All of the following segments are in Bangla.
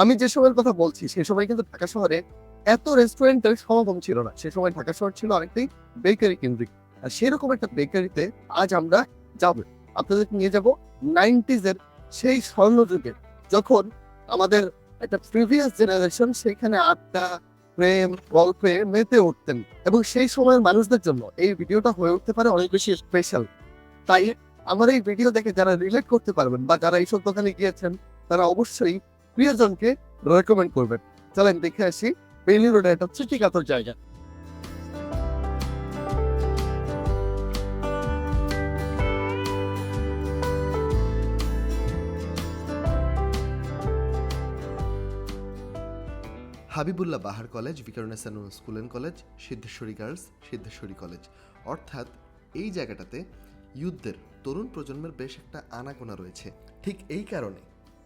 আমি যে সময়ের কথা বলছি, সে সময় কিন্তু ঢাকা শহরে এত রেস্টুরেন্টের সমাগম ছিল না। সে সময় ঢাকা শহর ছিল অনেকটাই বেকারি কেন্দ্রিক। আর সেরকম একটা বেকারিতে আজ আমরা যাব। আপনাদেরকে নিয়ে যাব নাইনটিজ এর সেই স্বর্ণযুগে, যখন আমাদের একটা প্রিভিয়াস জেনারেশন সেখানে আড্ডা, প্রেম, গল্পে মেতে উঠতেন। এবং সেই সময়ের মানুষদের জন্য এই ভিডিওটা হয়ে উঠতে পারে অনেক বেশি স্পেশাল তাই আমার এই ভিডিও দেখে যারা রিলেট করতে পারবেন বা যারা এইসব দোকানে গিয়েছেন, তারা অবশ্যই প্রিয়জনকে রেকমেন্ড করবেন। চলেন দেখে আসি বেইলি রোডে একটা সৃষ্টিকাতর জায়গা। Habibullah Bahar college Viqarunnisa school and college, Siddheswari girls, Siddheswari college. অর্থাৎ এই জায়গাটাতে ইউথদের, তরুণ প্রজন্মের বেশ একটা আনাগোনা রয়েছে। ঠিক এই কারণে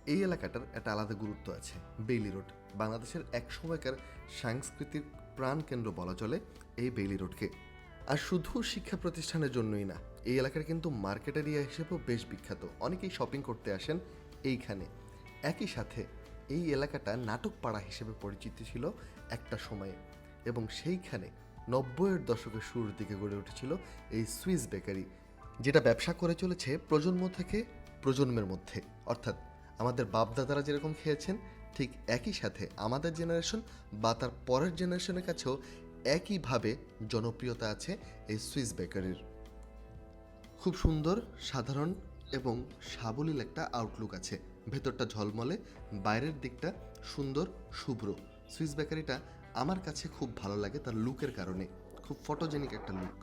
এই এলাকাটার একটা আলাদা গুরুত্ব আছে। বেইলি রোড, বাংলাদেশের এক সময়কার সাংস্কৃতিক প্রাণকেন্দ্র বলা চলে এই বেইলি রোডকে। আর শুধু শিক্ষা প্রতিষ্ঠানের জন্যই না, এই এলাকার কিন্তু মার্কেট এরিয়া হিসেবেও বেশ বিখ্যাত। অনেকেই শপিং করতে আসেন এইখানে। একই সাথে এই এলাকাটা নাটক পাড়া হিসেবে পরিচিত ছিল একটা সময়ে। এবং সেইখানে নব্বইয়ের দশকের শুরুর দিকে গড়ে উঠেছিল এই সুইস বেকারি, যেটা ব্যবসা করে চলেছে প্রজন্ম থেকে প্রজন্মের মধ্যে। অর্থাৎ আমাদের বাপদাদারা যেরকম খেয়েছেন, ঠিক একই সাথে আমাদের জেনারেশন বা তার পরের জেনারেশনের কাছেও একইভাবে জনপ্রিয়তা আছে এই সুইস বেকারির খুব সুন্দর, সাধারণ এবং সাবলীল একটা আউটলুক আছে। ভেতরটা ঝলমলে, বাইরের দিকটা সুন্দর, শুভ্র। সুইস বেকারিটা আমার কাছে খুব ভালো লাগে তার লুকের কারণে। খুব ফটোজেনিক একটা লুক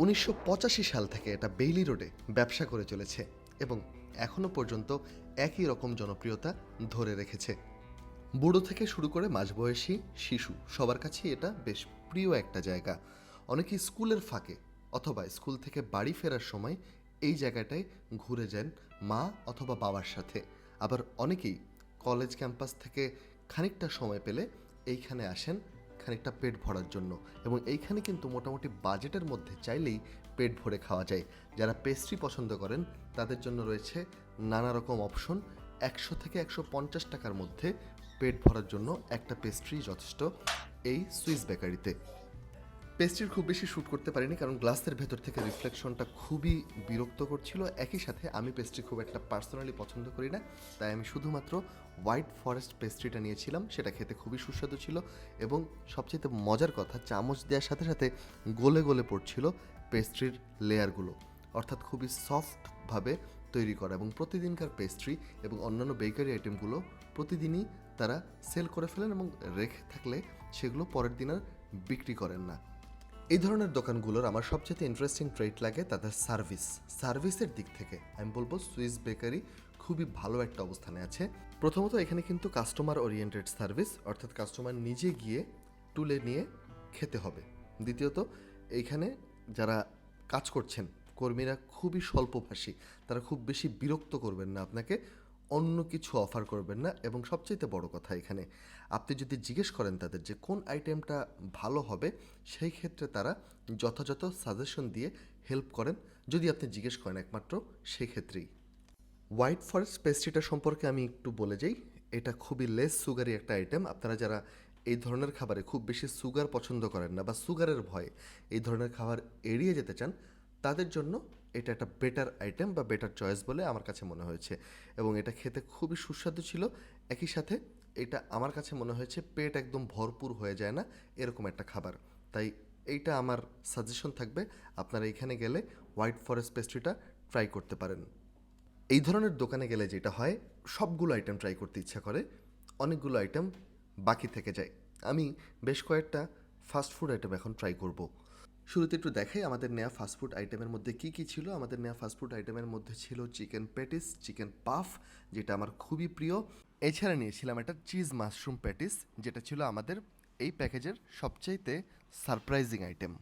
উনিশশো পঁচাশি সাল থেকে এটা বেইলি রোডে ব্যবসা করে চলেছে এবং এখনও পর্যন্ত একই রকম জনপ্রিয়তা ধরে রেখেছে। বুড়ো থেকে শুরু করে মাঝবয়সী, শিশু, সবার কাছেই এটা বেশ প্রিয় একটা জায়গা। অনেকেই স্কুলের ফাঁকে অথবা স্কুল থেকে বাড়ি ফেরার সময় এই জায়গাটায় ঘুরে যান মা অথবা বাবার সাথে। আবার অনেকেই কলেজ ক্যাম্পাস থেকে খানিকটা সময় পেলে এইখানে আসেন খানিকটা পেট ভরার জন্য এবং এইখানে কিন্তু মোটামুটি বাজেটের মধ্যে চাইলেই পেট ভরে খাওয়া যায়। যারা পেস্ট্রি পছন্দ করেন, তাদের জন্য রয়েছে নানা রকম অপশন একশো থেকে একশো পঞ্চাশ টাকার মধ্যে পেট ভরার জন্য একটা পেস্ট্রি যথেষ্ট এই সুইস বেকারিতে পেস্ট্রির খুব বেশি শ্যুট করতে পারিনি কারণ গ্লাসের ভেতর থেকে রিফ্লেকশনটা খুবই বিরক্ত করছিল একই সাথে আমি পেস্ট্রি খুব একটা পার্সোনালি পছন্দ করি না, তাই আমি শুধুমাত্র হোয়াইট ফরেস্ট পেস্ট্রিটা নিয়েছিলাম, সেটা খেতে খুবই সুস্বাদু ছিল এবং সবচেয়ে মজার কথা, চামচ দেওয়ার সাথে সাথে গলে গলে পড়ছিল পেস্ট্রির লেয়ারগুলো, অর্থাৎ খুবই সফটভাবে তৈরি করা এবং প্রতিদিনকার পেস্ট্রি এবং অন্যান্য বেকারি আইটেমগুলো প্রতিদিনই তারা সেল করে ফেলেন এবং রেখে থাকলে সেগুলো পরের দিন আর বিক্রি করেন না। এই ধরনের দোকানগুলোর আমার সবচেয়ে ইন্টারেস্টিং ট্রেড লাগে তাদের সার্ভিস সার্ভিসের দিক থেকে আমি বলব সুইস বেকারি খুবই ভালো একটা অবস্থানে আছে। প্রথমত এখানে কিন্তু কাস্টমার ওরিয়েন্টেড সার্ভিস অর্থাৎ কাস্টমার নিজে গিয়ে তুলে নিয়ে খেতে হবে। দ্বিতীয়ত এইখানে যারা কাজ করছেন, কর্মীরা খুবই স্বল্পভাষী, তারা খুব বেশি বিরক্ত করবেন না আপনাকে। অন্য কিছু অফার করবেন না। এবং সবচেয়ে বড় কথা এখানে, আপনি যদি জিজ্ঞেস করেন তাদের যে কোন আইটেমটা ভালো হবে, সেই ক্ষেত্রে তারা যথাযথ সাজেশন দিয়ে হেল্প করেন। যদি আপনি জিজ্ঞেস করেন একমাত্র, সেই ক্ষেত্রেই। হোয়াইট ফরেস্ট পেস্ট্রিটা সম্পর্কে আমি একটু বলে যাই। এটা খুবই লেস সুগারি একটা আইটেম আপনারা যারা এই ধরনের খাবারে খুব বেশি সুগার পছন্দ করেন না বা সুগারের ভয়ে এই ধরনের খাবার এড়িয়ে যেতে চান, তাদের জন্য এটা একটা বেটার আইটেম বা বেটার চয়েস বলে আমার কাছে মনে হয়েছে। এবং এটা খেতে খুবই সুস্বাদু ছিল। একই সাথে এটা আমার কাছে মনে হয়েছে পেট একদম ভরপুর হয়ে যায় না এরকম একটা খাবার। তাই এইটা আমার সাজেশন থাকবে। আপনারা এখানে গেলে হোয়াইট ফরেস্ট পেস্ট্রিটা ট্রাই করতে পারেন। এই ধরনের দোকানে গেলে যেটা হয়, সবগুলো আইটেম ট্রাই করতে ইচ্ছা করে। অনেকগুলো আইটেম বাকি থেকে যায়। আমি বেশ কয়েকটা ফাস্ট ফুড আইটেম এখন ট্রাই করব। শুরুতে একটু দেখাই আমাদের নেওয়া ফাস্টফুড আইটেমের মধ্যে কি কি ছিল। আমাদের নেওয়া ফাস্টফুড আইটেমের মধ্যে ছিল চিকেন প্যাটিস চিকেন পাফ যেটা আমার খুবই প্রিয়। এছাড়া নিয়েছিলাম একটা চিজ মাশরুম প্যাটিস যেটা ছিল আমাদের এই প্যাকেজের সবচাইতে সারপ্রাইজিং আইটেম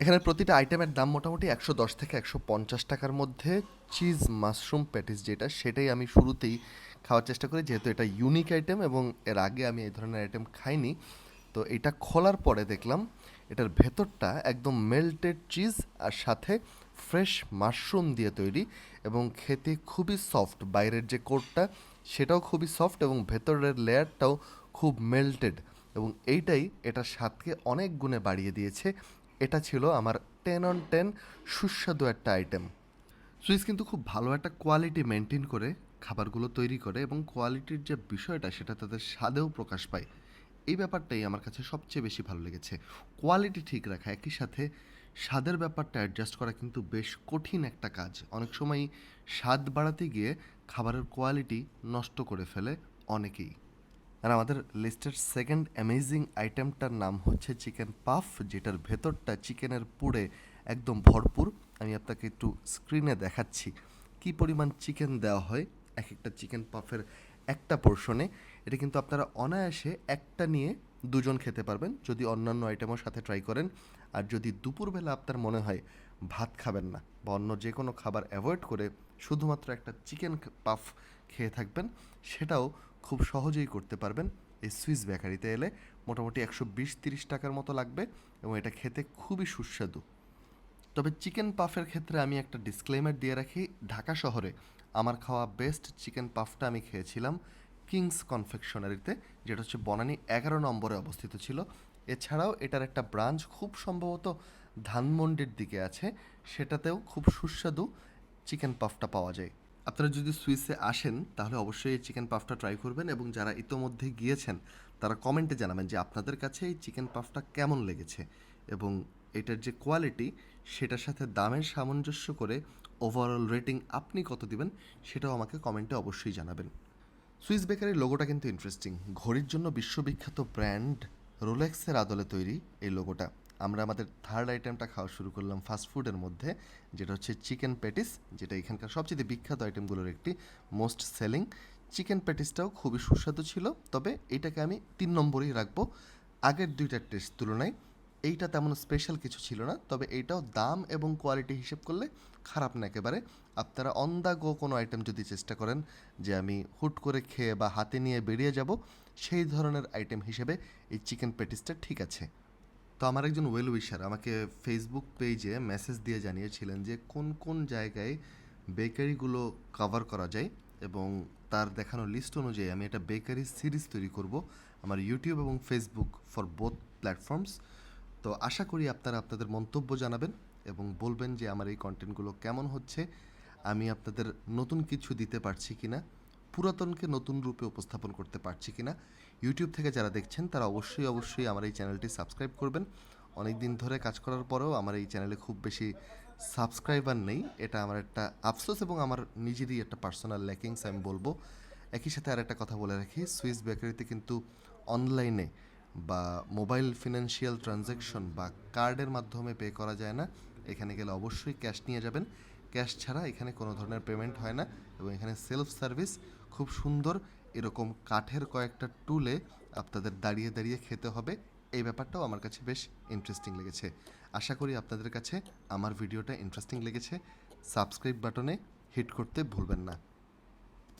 এখানে প্রতিটা আইটেমের দাম মোটামুটি একশো দশ থেকে একশো পঞ্চাশ টাকার মধ্যে চিজ মাশরুম প্যাটিস যেটা, সেটাই আমি শুরুতেই খাওয়ার চেষ্টা করি, যেহেতু এটা ইউনিক আইটেম এবং এর আগে আমি এই ধরনের আইটেম খাইনি। তো এটা খোলার পরে দেখলাম এটার ভেতরটা একদম মেল্টেড চিজ আর সাথে ফ্রেশ মাশরুম দিয়ে তৈরি এবং খেতে খুবই সফট বাইরের যে কোটটা সেটাও খুবই সফট এবং ভেতরের লেয়ারটাও খুব মেল্টেড এবং এইটাই এটার স্বাদকে অনেক গুণে বাড়িয়ে দিয়েছে। এটা ছিল আমার টেন অন টেন সুস্বাদু একটা আইটেম সুইস কিন্তু খুব ভালো একটা কোয়ালিটি মেনটেন করে খাবারগুলো তৈরি করে এবং কোয়ালিটির যে বিষয়টা, সেটা তাদের স্বাদেও প্রকাশ পায়। এই ব্যাপারটাই আমার কাছে সবচেয়ে বেশি ভালো লেগেছে। কোয়ালিটি ঠিক রাখা, একই সাথে স্বাদের ব্যাপারটা অ্যাডজাস্ট করা কিন্তু বেশ কঠিন একটা কাজ। অনেক সময় স্বাদ বাড়াতে গিয়ে খাবারের কোয়ালিটি নষ্ট করে ফেলে অনেকেই। আর আমাদের লিস্টের সেকেন্ড অ্যামেজিং আইটেমটার নাম হচ্ছে চিকেন পাফ যেটার ভেতরটা চিকেনের পুড়ে একদম ভরপুর। আমি আপনাকে একটু স্ক্রিনে দেখাচ্ছি। কি পরিমাণ চিকেন দেওয়া হয়? এক একটা চিকেন পাফের একটা পোর্শনে এটা কিন্তু আপনারা অনায়াসে একটা নিয়ে দুজন খেতে পারবেন। যদি অন্যান্য আইটেমের সাথে ট্রাই করেন। আর যদি দুপুরবেলা আপনার মনে হয় ভাত খাবেন না বা অন্য যে কোনো খাবার অ্যাভয়েড করে শুধুমাত্র একটা চিকেন পাফ খেয়ে থাকবেন, সেটাও খুব সহজেই করতে পারবেন। এই সুইস বেকারিতে এলে মোটামুটি একশো বিশ তিরিশ টাকার মতো লাগবে এবং এটা খেতে খুবই সুস্বাদু। তবে চিকেন পাফের ক্ষেত্রে আমি একটা ডিসক্লেমার দিয়ে রাখি। ঢাকা শহরে আমার খাওয়া বেস্ট চিকেন পাফটা আমি খেয়েছিলাম। কিংস কনফেকশনারিতে, যেটা হচ্ছে বনানী এগারো নম্বরে অবস্থিত ছিল। এছাড়াও এটার একটা ব্রাঞ্চ খুব সম্ভবত ধানমন্ডির দিকে আছে। সেটাতেও খুব সুস্বাদু চিকেন পাফটা পাওয়া যায়। আপনারা যদি সুইসে আসেন, তাহলে অবশ্যই এই চিকেন পাফটা ট্রাই করবেন এবং যারা ইতোমধ্যে গিয়েছেন, তারা কমেন্টে জানাবেন যে আপনাদের কাছে এই চিকেন পাফটা কেমন লেগেছে এবং এটার যে কোয়ালিটি, সেটার সাথে দামের সামঞ্জস্য করে ওভারঅল রেটিং আপনি কত দিবেন, সেটাও আমাকে কমেন্টে অবশ্যই জানাবেন। সুইস বেকারির লোগোটা কিন্তু ইন্টারেস্টিং ঘড়ির জন্য বিশ্ববিখ্যাত ব্র্যান্ড রোলেক্সের আদলে তৈরি এই লোগোটা আমরা আমাদের থার্ড আইটেমটা খাওয়া শুরু করলাম ফাস্ট ফুডের মধ্যে, যেটা হচ্ছে চিকেন প্যাটিস যেটা এখানকার সবচেয়ে বিখ্যাত আইটেমগুলোর একটি মোস্ট সেলিং চিকেন প্যাটিসটাও খুবই সুস্বাদু ছিল, তবে এটাকে আমি তিন নম্বরেই রাখব। আগের দুইটার টেস্ট তুলনায় এইটা তেমন স্পেশাল কিছু ছিল না, তবে এইটাও দাম এবং কোয়ালিটি হিসেব করলে খারাপ না একেবারে। আপনারা অন দ্য গো কোনো আইটেম যদি চেষ্টা করেন যে আমি হুট করে খেয়ে বা হাতে নিয়ে বেরিয়ে যাব, সেই ধরনের আইটেম হিসেবে এই চিকেন প্যাটিসটা ঠিক আছে। তো আমার একজন ওয়েল উইশার আমাকে ফেসবুক পেজে মেসেজ দিয়ে জানিয়েছিলেন যে কোন কোন জায়গায় বেকারিগুলো কভার করা যায় এবং তার দেখানো লিস্ট অনুযায়ী আমি একটা বেকারি সিরিজ তৈরি করব, আমার ইউটিউব এবং ফেসবুক ফর বোথ প্ল্যাটফর্মস তো আশা করি আপনারা আপনাদের মন্তব্য জানাবেন এবং বলবেন যে আমার এই কন্টেন্টগুলো কেমন হচ্ছে, আমি আপনাদের নতুন কিছু দিতে পারছি কিনা, পুরাতনকে নতুন রূপে উপস্থাপন করতে পারছি কিনা ইউটিউব থেকে যারা দেখছেন তারা অবশ্যই অবশ্যই আমার এই চ্যানেলটি সাবস্ক্রাইব করবেন। অনেক দিন ধরে কাজ করার পরেও আমার এই চ্যানেলে খুব বেশি সাবস্ক্রাইবার নেই, এটা আমার একটা আফসোস এবং আমার নিজেরই একটা পার্সোনাল ল্যাকিংস আমি বলব। একই সাথে আর একটা কথা বলে রাখি সুইস বেকারিতে কিন্তু অনলাইনে বা মোবাইল ফিনান্সিয়াল ট্রানজ্যাকশন বা কার্ডের মাধ্যমে পে করা যায় না, এখানে গেলে অবশ্যই ক্যাশ নিয়ে যাবেন। ক্যাশ ছাড়া এখানে কোনো ধরনের পেমেন্ট হয় না এবং এখানে সেলফ সার্ভিস খুব সুন্দর, এরকম কাঠের কয়েকটা টুলে আপনাদের দাঁড়িয়ে দাঁড়িয়ে খেতে হবে। এই ব্যাপারটাও আমার কাছে বেশ ইন্টারেস্টিং লেগেছে। আশা করি আপনাদের কাছে আমার ভিডিওটা ইন্টারেস্টিং লেগেছে। সাবস্ক্রাইব বাটনে হিট করতে ভুলবেন না।